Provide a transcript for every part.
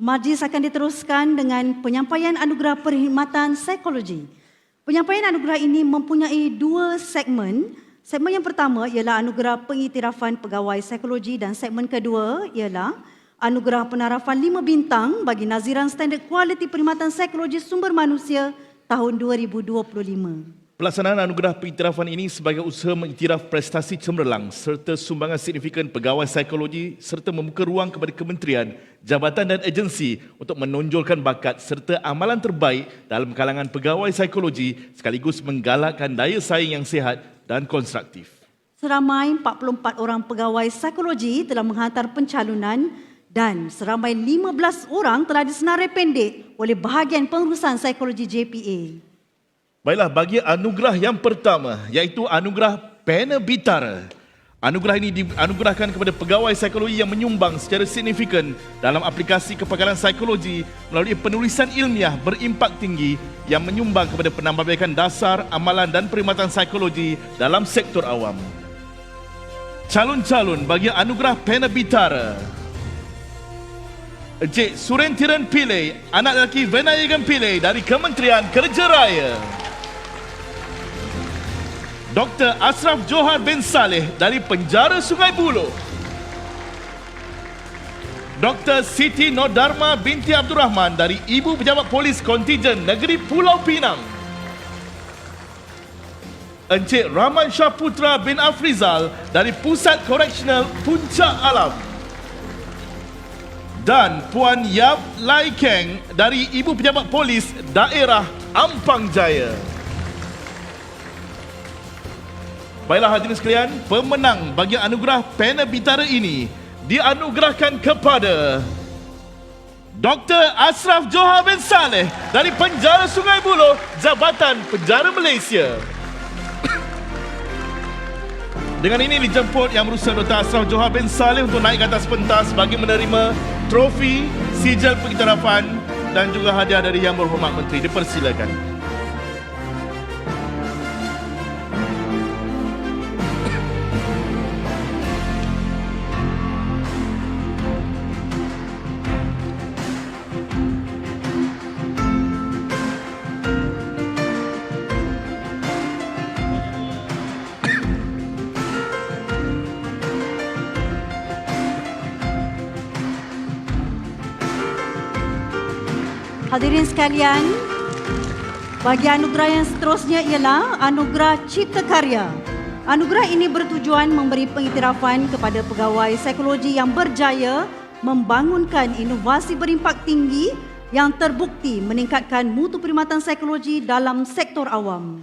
Majlis akan diteruskan dengan penyampaian anugerah perkhidmatan psikologi. Penyampaian anugerah ini mempunyai dua segmen. Segmen yang pertama ialah anugerah pengiktirafan pegawai psikologi dan segmen kedua ialah anugerah penarafan lima bintang bagi naziran standard kualiti perkhidmatan psikologi sumber manusia tahun 2025. Pelaksanaan anugerah pengiktirafan ini sebagai usaha mengiktiraf prestasi cemerlang serta sumbangan signifikan pegawai psikologi serta membuka ruang kepada kementerian, jabatan dan agensi untuk menonjolkan bakat serta amalan terbaik dalam kalangan pegawai psikologi sekaligus menggalakkan daya saing yang sihat dan konstruktif. Seramai 44 orang pegawai psikologi telah menghantar pencalonan dan seramai 15 orang telah disenarai pendek oleh bahagian pengurusan psikologi JPA. Baiklah, bagi anugerah yang pertama iaitu anugerah Pena Bitara. Anugerah ini dianugerahkan kepada pegawai psikologi yang menyumbang secara signifikan dalam aplikasi kepakaran psikologi melalui penulisan ilmiah berimpak tinggi yang menyumbang kepada penambahbaikan dasar, amalan dan perkhidmatan psikologi dalam sektor awam. Calon-calon bagi anugerah Pena Bitara. Encik Surentiran Pillay, anak lelaki Venayagan Pillay dari Kementerian Kerja Raya. Dr. Asraf Johar bin Saleh dari Penjara Sungai Buloh. Dr. Siti Nodharma binti Abdul Rahman dari Ibu Pejabat Polis Kontijen Negeri Pulau Pinang. Encik Rahman Shah Putra bin Afrizal dari Pusat Koreksional Puncak Alam. Dan Puan Yap Lai Keng dari Ibu Pejabat Polis Daerah Ampang Jaya. Baiklah hadirin sekalian, pemenang bagi anugerah Pena Bintara ini dianugerahkan kepada Dr. Asraf Johar bin Saleh dari Penjara Sungai Buloh, Jabatan Penjara Malaysia. Dengan ini dijemput yang berusaha Dr. Asraf Johar bin Saleh untuk naik ke atas pentas bagi menerima trofi, sijil pengiktirafan dan juga hadiah dari Yang Berhormat Menteri. Dipersilakan. Hadirin sekalian, bagi anugerah yang seterusnya ialah Anugerah Cipta Karya. Anugerah ini bertujuan memberi pengiktirafan kepada pegawai psikologi yang berjaya membangunkan inovasi berimpak tinggi yang terbukti meningkatkan mutu perkhidmatan psikologi dalam sektor awam.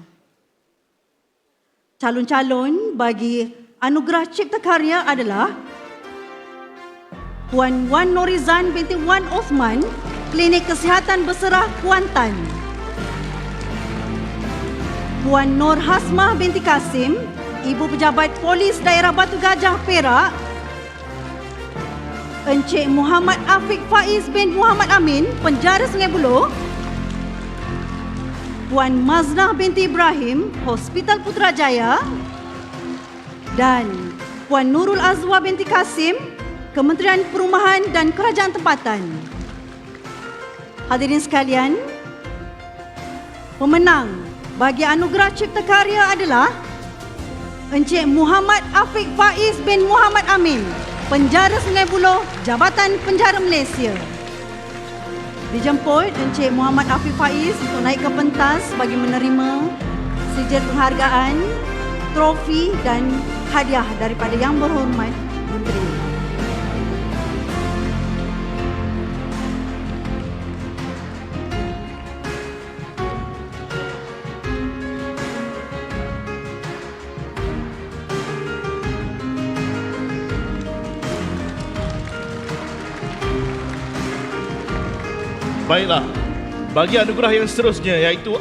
Calon-calon bagi Anugerah Cipta Karya adalah Puan Wan Norizan binti Wan Osman Klinik Kesihatan Berserah Kuantan. Puan Nur Hasmah binti Kasim, Ibu Pejabat Polis Daerah Batu Gajah Perak. Encik Muhammad Afiq Faiz bin Muhammad Amin, Penjara Sungai Buloh. Puan Maznah binti Ibrahim, Hospital Putrajaya. Dan Puan Nurul Azwa binti Kasim, Kementerian Perumahan dan Kerajaan Tempatan. Hadirin sekalian, pemenang bagi anugerah Cipta Karya adalah Encik Muhammad Afiq Faiz bin Muhammad Amin, Penjara Sungai Buloh, Jabatan Penjara Malaysia. Dijemput Encik Muhammad Afiq Faiz untuk naik ke pentas bagi menerima sijil penghargaan, trofi dan hadiah daripada Yang Berhormat Menteri. Baiklah, bagi anugerah yang seterusnya iaitu